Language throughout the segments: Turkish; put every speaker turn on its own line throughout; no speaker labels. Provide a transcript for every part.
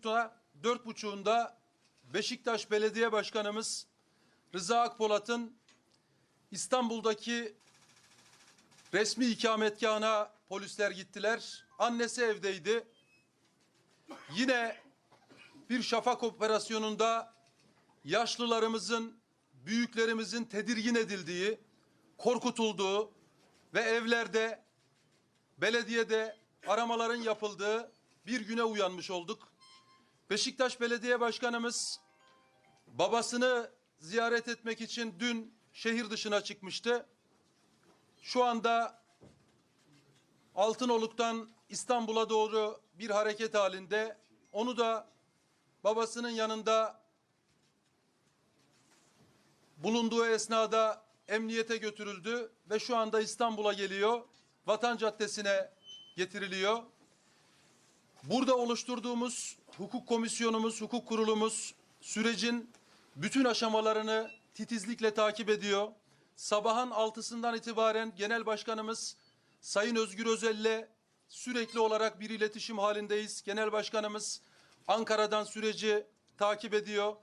buçukta, dört buçuğunda Beşiktaş Belediye Başkanımız Rıza Akpolat'ın İstanbul'daki resmi ikametgahına polisler gittiler. Annesi evdeydi. Yine bir şafak operasyonunda yaşlılarımızın, büyüklerimizin tedirgin edildiği, korkutulduğu ve evlerde, belediyede aramaların yapıldığı bir güne uyanmış olduk. Beşiktaş Belediye Başkanımız babasını ziyaret etmek için dün şehir dışına çıkmıştı. Şu anda Altınoluk'tan İstanbul'a doğru bir hareket halinde. Onu da babasının yanında bulunduğu esnada emniyete götürüldü ve şu anda İstanbul'a geliyor. Vatan Caddesi'ne getiriliyor. Burada oluşturduğumuz hukuk komisyonumuz, hukuk kurulumuz sürecin bütün aşamalarını titizlikle takip ediyor. Sabahın altısından itibaren Genel Başkanımız Sayın Özgür Özel'le sürekli olarak bir iletişim halindeyiz. Genel Başkanımız Ankara'dan süreci takip ediyor.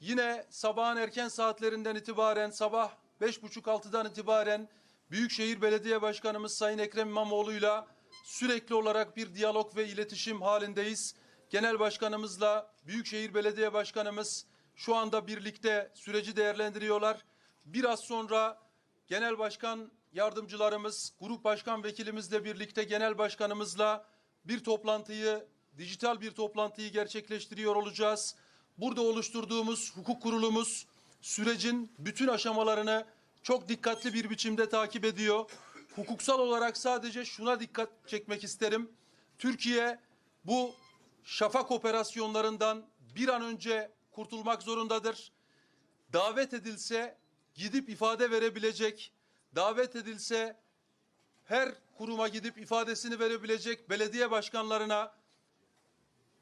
Yine sabahın erken saatlerinden itibaren sabah beş buçuk altıdan itibaren Büyükşehir Belediye Başkanımız Sayın Ekrem İmamoğlu'yla sürekli olarak bir diyalog ve iletişim halindeyiz. Genel Başkanımızla Büyükşehir Belediye Başkanımız şu anda birlikte süreci değerlendiriyorlar. Biraz sonra Genel Başkan yardımcılarımız, Grup Başkan Vekilimizle birlikte Genel Başkanımızla bir toplantıyı, dijital bir toplantıyı gerçekleştiriyor olacağız. Burada oluşturduğumuz hukuk kurulumuz sürecin bütün aşamalarını çok dikkatli bir biçimde takip ediyor. Hukuksal olarak sadece şuna dikkat çekmek isterim. Türkiye bu şafak operasyonlarından bir an önce kurtulmak zorundadır. Davet edilse gidip ifade verebilecek, davet edilse her kuruma gidip ifadesini verebilecek belediye başkanlarına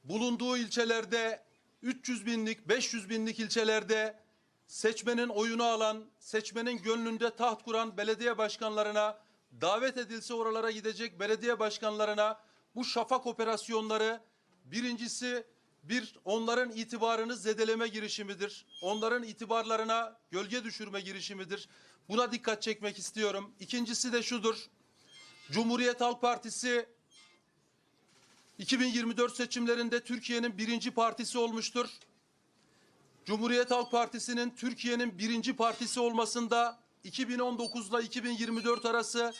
bulunduğu ilçelerde 300 binlik, 500 binlik ilçelerde seçmenin oyunu alan, seçmenin gönlünde taht kuran belediye başkanlarına davet edilse oralara gidecek belediye başkanlarına bu şafak operasyonları birincisi bir onların itibarını zedeleme girişimidir. Onların itibarlarına gölge düşürme girişimidir. Buna dikkat çekmek istiyorum. İkincisi de şudur. Cumhuriyet Halk Partisi 2024 seçimlerinde Türkiye'nin birinci partisi olmuştur. Cumhuriyet Halk Partisi'nin Türkiye'nin birinci partisi olmasında 2019 ile 2024 arası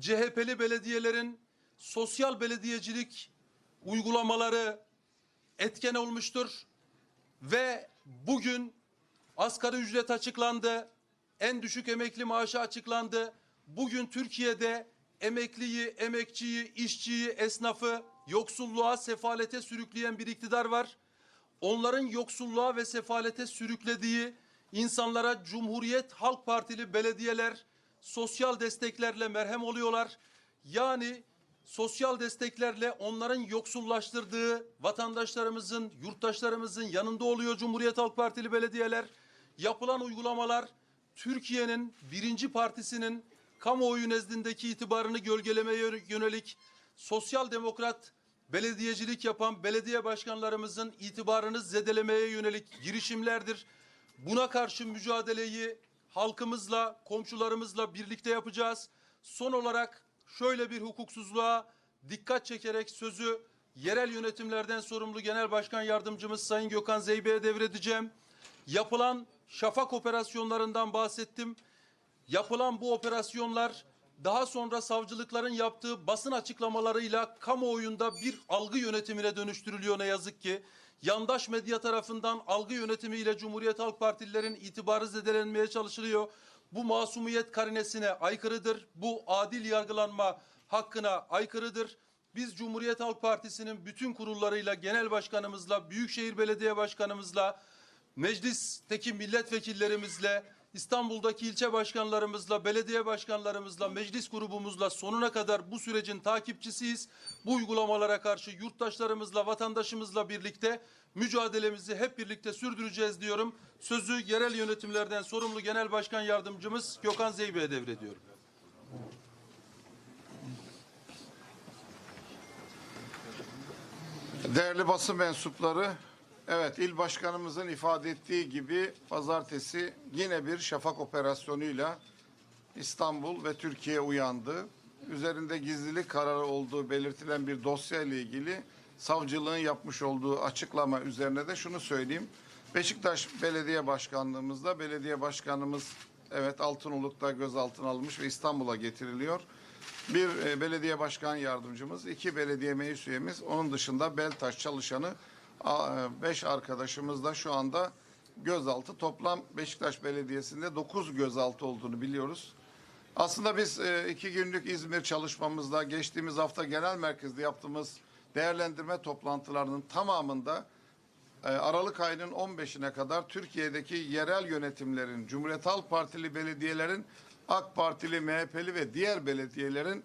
CHP'li belediyelerin sosyal belediyecilik uygulamaları etken olmuştur. Ve bugün asgari ücret açıklandı. En düşük emekli maaşı açıklandı. Bugün Türkiye'de emekliyi, emekçiyi, işçiyi, esnafı yoksulluğa, sefalete sürükleyen bir iktidar var. Onların yoksulluğa ve sefalete sürüklediği insanlara Cumhuriyet Halk Partili belediyeler sosyal desteklerle merhem oluyorlar. Yani sosyal desteklerle onların yoksullaştırdığı vatandaşlarımızın, yurttaşlarımızın yanında oluyor Cumhuriyet Halk Partili belediyeler. Yapılan uygulamalar Türkiye'nin birinci partisinin kamuoyu nezdindeki itibarını gölgelemeye yönelik sosyal demokrat belediyecilik yapan belediye başkanlarımızın itibarını zedelemeye yönelik girişimlerdir. Buna karşı mücadeleyi halkımızla, komşularımızla birlikte yapacağız. Son olarak şöyle bir hukuksuzluğa dikkat çekerek sözü yerel yönetimlerden sorumlu Genel Başkan Yardımcımız Sayın Gökhan Zeybe'ye devredeceğim. Yapılan şafak operasyonlarından bahsettim. Yapılan bu operasyonlar daha sonra savcılıkların yaptığı basın açıklamalarıyla kamuoyunda bir algı yönetimine dönüştürülüyor ne yazık ki. Yandaş medya tarafından algı yönetimiyle Cumhuriyet Halk Partililerin itibarı zedelenmeye çalışılıyor. Bu masumiyet karinesine aykırıdır. Bu adil yargılanma hakkına aykırıdır. Biz Cumhuriyet Halk Partisi'nin bütün kurullarıyla, genel başkanımızla, Büyükşehir Belediye Başkanımızla, meclisteki milletvekillerimizle, İstanbul'daki ilçe başkanlarımızla, belediye başkanlarımızla, meclis grubumuzla sonuna kadar bu sürecin takipçisiyiz. Bu uygulamalara karşı yurttaşlarımızla, vatandaşımızla birlikte mücadelemizi hep birlikte sürdüreceğiz diyorum. Sözü yerel yönetimlerden sorumlu Genel Başkan Yardımcımız Gökhan Zeybe'ye devrediyorum.
Değerli basın mensupları, evet il başkanımızın ifade ettiği gibi pazartesi yine bir şafak operasyonuyla İstanbul ve Türkiye uyandı. Üzerinde gizlilik kararı olduğu belirtilen bir dosya ile ilgili savcılığın yapmış olduğu açıklama üzerine de şunu söyleyeyim. Beşiktaş Belediye Başkanlığımızda belediye başkanımız evet Altınoluk'ta gözaltına alınmış ve İstanbul'a getiriliyor. Bir e, belediye başkan yardımcımız, iki belediye meclis üyemiz, onun dışında Beltaş çalışanı a, e, beş arkadaşımız da şu anda gözaltı. Toplam Beşiktaş Belediyesi'nde dokuz gözaltı olduğunu biliyoruz. Aslında biz e, iki günlük İzmir çalışmamızda geçtiğimiz hafta genel merkezde yaptığımız değerlendirme toplantılarının tamamında e, Aralık ayının 15'ine kadar Türkiye'deki yerel yönetimlerin, Cumhuriyet Halk Partili belediyelerin, AK Partili, MHP'li ve diğer belediyelerin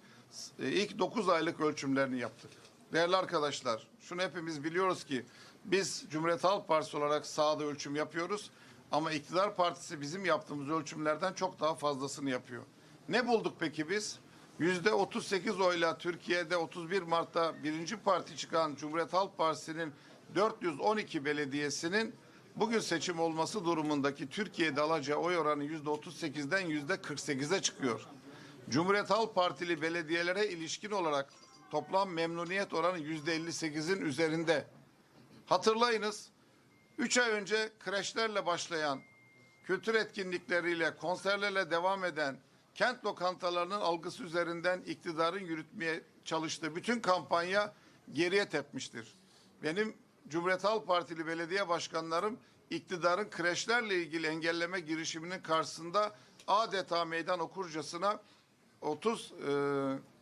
ilk 9 aylık ölçümlerini yaptık. Değerli arkadaşlar, şunu hepimiz biliyoruz ki biz Cumhuriyet Halk Partisi olarak sahada ölçüm yapıyoruz ama iktidar partisi bizim yaptığımız ölçümlerden çok daha fazlasını yapıyor. Ne bulduk peki biz? Yüzde 38 oyla Türkiye'de 31 Mart'ta birinci parti çıkan Cumhuriyet Halk Partisi'nin 412 belediyesinin bugün seçim olması durumundaki Türkiye'de alacağı oy oranı yüzde 38'den yüzde 48'e çıkıyor. Cumhuriyet Halk Partili belediyelere ilişkin olarak toplam memnuniyet oranı yüzde 58'in üzerinde. Hatırlayınız 3 ay önce kreşlerle başlayan, kültür etkinlikleriyle, konserlerle devam eden, kent lokantalarının algısı üzerinden iktidarın yürütmeye çalıştığı bütün kampanya geriye tepmiştir. Benim Cumhuriyet Halk Partili belediye başkanlarım iktidarın kreşlerle ilgili engelleme girişiminin karşısında adeta meydan okurcasına 30 e,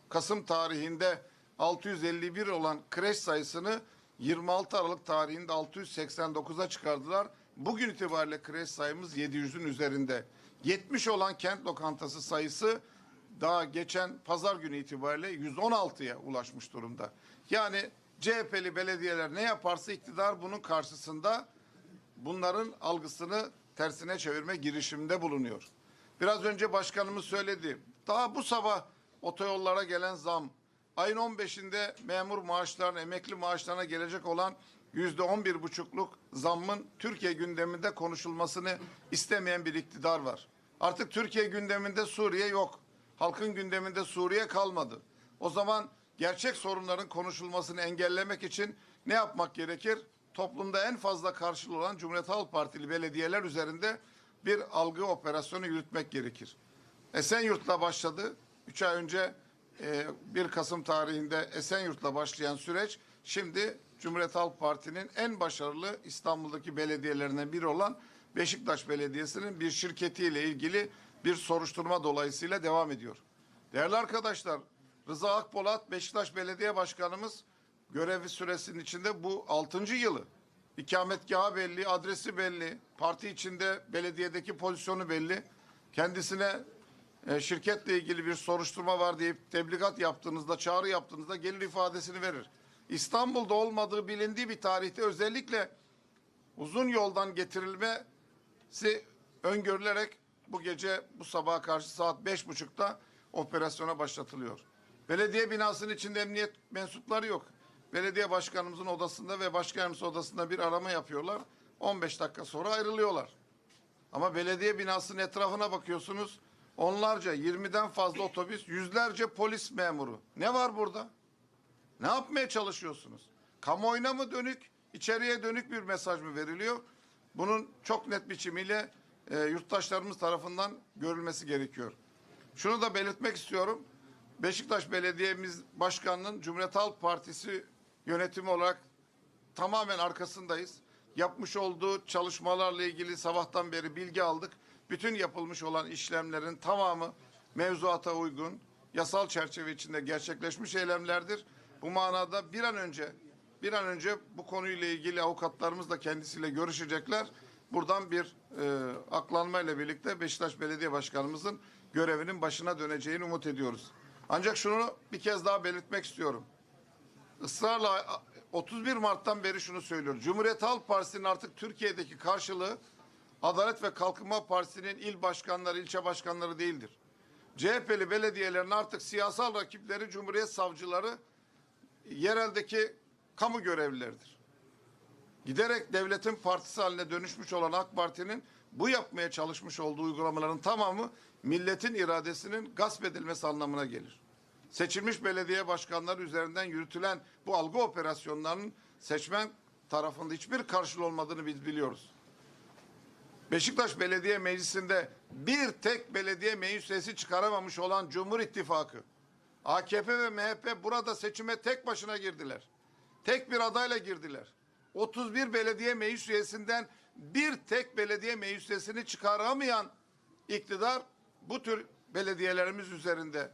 Kasım tarihinde 651 olan kreş sayısını 26 Aralık tarihinde 689'a çıkardılar. Bugün itibariyle kreş sayımız 700'ün üzerinde. 70 olan kent lokantası sayısı daha geçen pazar günü itibariyle 116'ya ulaşmış durumda. Yani CHP'li belediyeler ne yaparsa iktidar bunun karşısında bunların algısını tersine çevirme girişiminde bulunuyor. Biraz önce başkanımız söyledi. Daha bu sabah otoyollara gelen zam, ayın 15'inde memur maaşlarına, emekli maaşlarına gelecek olan yüzde on bir buçukluk zammın Türkiye gündeminde konuşulmasını istemeyen bir iktidar var. Artık Türkiye gündeminde Suriye yok. Halkın gündeminde Suriye kalmadı. O zaman gerçek sorunların konuşulmasını engellemek için ne yapmak gerekir? Toplumda en fazla karşılığı olan Cumhuriyet Halk Partili belediyeler üzerinde bir algı operasyonu yürütmek gerekir. Esenyurt'la başladı. Üç ay önce e, 1 Kasım tarihinde Esenyurt'la başlayan süreç şimdi Cumhuriyet Halk Parti'nin en başarılı İstanbul'daki belediyelerinden biri olan Beşiktaş Belediyesi'nin bir şirketiyle ilgili bir soruşturma dolayısıyla devam ediyor. Değerli arkadaşlar, Rıza Akpolat Beşiktaş Belediye Başkanımız görevi süresinin içinde bu altıncı yılı. İkametgahı belli, adresi belli, parti içinde belediyedeki pozisyonu belli. Kendisine e, şirketle ilgili bir soruşturma var deyip tebligat yaptığınızda, çağrı yaptığınızda gelir ifadesini verir. İstanbul'da olmadığı bilindiği bir tarihte özellikle uzun yoldan getirilmesi öngörülerek bu gece bu sabaha karşı saat beş buçukta operasyona başlatılıyor. Belediye binasının içinde emniyet mensupları yok. Belediye başkanımızın odasında ve başkanımız odasında bir arama yapıyorlar. 15 dakika sonra ayrılıyorlar. Ama belediye binasının etrafına bakıyorsunuz. Onlarca, 20'den fazla otobüs, yüzlerce polis memuru. Ne var burada? Ne yapmaya çalışıyorsunuz? Kamuoyuna mı dönük, içeriye dönük bir mesaj mı veriliyor? Bunun çok net biçimiyle e, yurttaşlarımız tarafından görülmesi gerekiyor. Şunu da belirtmek istiyorum. Beşiktaş Belediye'miz Başkanı'nın Cumhuriyet Halk Partisi yönetimi olarak tamamen arkasındayız. Yapmış olduğu çalışmalarla ilgili sabahtan beri bilgi aldık. Bütün yapılmış olan işlemlerin tamamı mevzuata uygun, yasal çerçeve içinde gerçekleşmiş eylemlerdir. Bu manada bir an önce bir an önce bu konuyla ilgili avukatlarımız da kendisiyle görüşecekler. Buradan bir e, aklanma ile birlikte Beşiktaş Belediye Başkanımızın görevinin başına döneceğini umut ediyoruz. Ancak şunu bir kez daha belirtmek istiyorum ısrarla 31 Mart'tan beri şunu söylüyor. Cumhuriyet Halk Partisi'nin artık Türkiye'deki karşılığı Adalet ve Kalkınma Partisi'nin il başkanları, ilçe başkanları değildir. CHP'li belediyelerin artık siyasal rakipleri, Cumhuriyet savcıları, yereldeki kamu görevlileridir. Giderek devletin partisi haline dönüşmüş olan AK Parti'nin bu yapmaya çalışmış olduğu uygulamaların tamamı milletin iradesinin gasp edilmesi anlamına gelir. Seçilmiş belediye başkanları üzerinden yürütülen bu algı operasyonlarının seçmen tarafında hiçbir karşılığı olmadığını biz biliyoruz. Beşiktaş Belediye Meclisi'nde bir tek belediye meclis üyesi çıkaramamış olan Cumhur İttifakı, AKP ve MHP burada seçime tek başına girdiler. Tek bir adayla girdiler. 31 belediye meclis üyesinden bir tek belediye meclis üyesini çıkaramayan iktidar bu tür belediyelerimiz üzerinde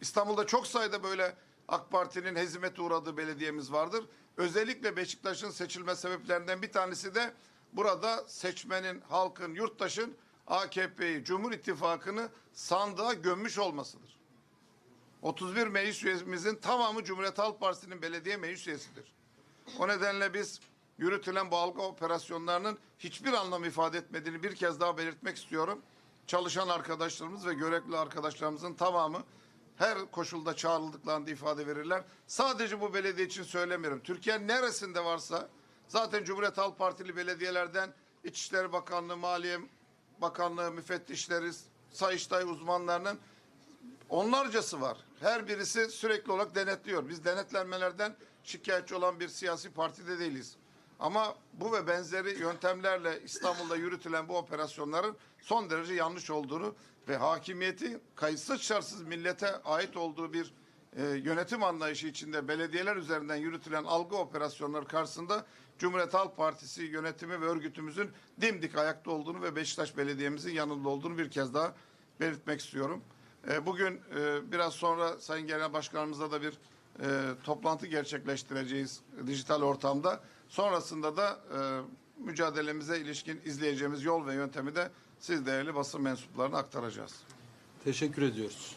İstanbul'da çok sayıda böyle AK Parti'nin hezimete uğradığı belediyemiz vardır. Özellikle Beşiktaş'ın seçilme sebeplerinden bir tanesi de burada seçmenin, halkın, yurttaşın AKP'yi, Cumhur İttifakı'nı sandığa gömmüş olmasıdır. 31 meclis üyemizin tamamı Cumhuriyet Halk Partisi'nin belediye meclis üyesidir. O nedenle biz yürütülen bu algı operasyonlarının hiçbir anlam ifade etmediğini bir kez daha belirtmek istiyorum. Çalışan arkadaşlarımız ve görevli arkadaşlarımızın tamamı her koşulda çağrıldıklarını ifade verirler. Sadece bu belediye için söylemiyorum. Türkiye'nin neresinde varsa zaten Cumhuriyet Halk Partili belediyelerden İçişleri Bakanlığı, Maliye Bakanlığı, müfettişleri, Sayıştay uzmanlarının onlarcası var. Her birisi sürekli olarak denetliyor. Biz denetlenmelerden şikayetçi olan bir siyasi partide değiliz. Ama bu ve benzeri yöntemlerle İstanbul'da yürütülen bu operasyonların son derece yanlış olduğunu ve hakimiyeti kayıtsız şartsız millete ait olduğu bir e, yönetim anlayışı içinde belediyeler üzerinden yürütülen algı operasyonları karşısında Cumhuriyet Halk Partisi yönetimi ve örgütümüzün dimdik ayakta olduğunu ve Beşiktaş Belediye'mizin yanında olduğunu bir kez daha belirtmek istiyorum. E, bugün e, biraz sonra Sayın Genel Başkanımızla da bir e, toplantı gerçekleştireceğiz dijital ortamda. Sonrasında da e, mücadelemize ilişkin izleyeceğimiz yol ve yöntemi de siz değerli basın mensuplarına aktaracağız.
Teşekkür ediyoruz.